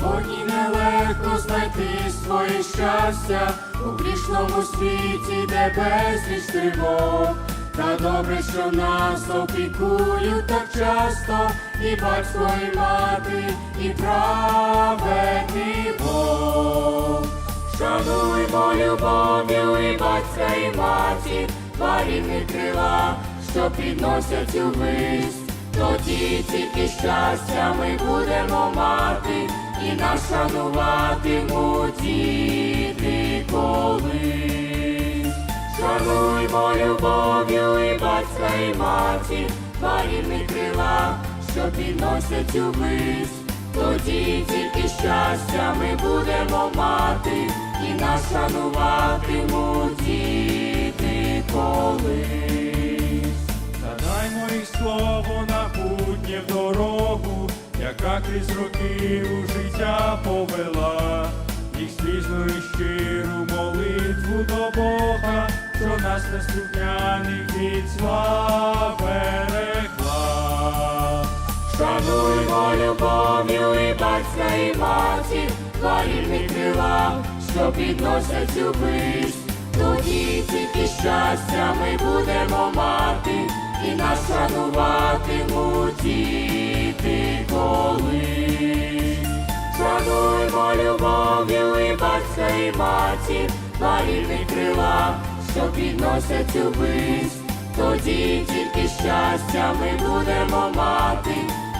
Сьогодні нелегко знайти своє щастя у грішному світі, де безліч тривог. Та добре, що нас опікують так часто, і батько, і мати, і праведний Бог. Шануймо любов'ю і батька, і матір, тварини крила, що підносять увись. Тоді тільки щастя ми будемо мати, і нас шануватимуть діти колись. Шануймо любов'ю і батька, і матір, тварини крила, що підносять увись. Тоді тільки щастя ми будемо мати, і нас шануватимуть діти колись. Задаймо їх слово на путнє дорогу, яка крізь роки у життя повела, їх слізну і щиру молитву до Бога, що нас неслухняних від зла берегла. Шануймо любов'ю і батька, і матір, тварини крила, що підносять увись. Тоді тільки щастя ми будемо мати, і нас шануватимуть батька, і матір, тварини крила, що підносять увись. Тоді тільки щастя ми будемо мати,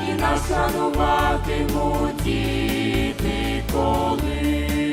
і нас шануватимуть діти колись.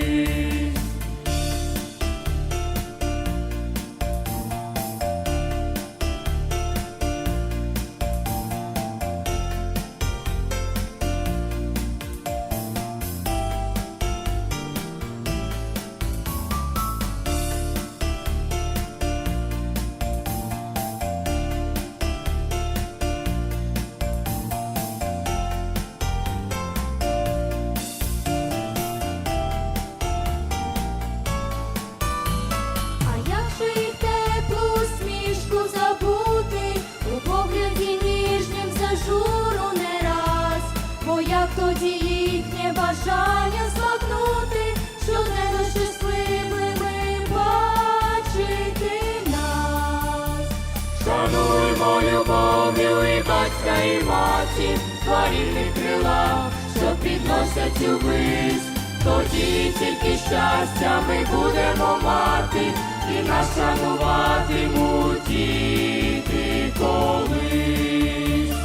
Шануймо любов'ю і батька, і матір, тварини крила, що підносять увись. Тоді тільки щастя ми будемо мати, і нас шануватимуть діти колись.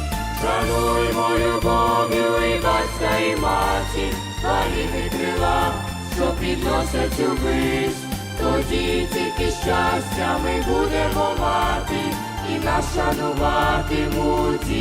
Шануймо любов'ю і батька, і матір, тварини крила, що підносять увись. Тоді тільки щастя ми будемо мати, і нас шануватимуть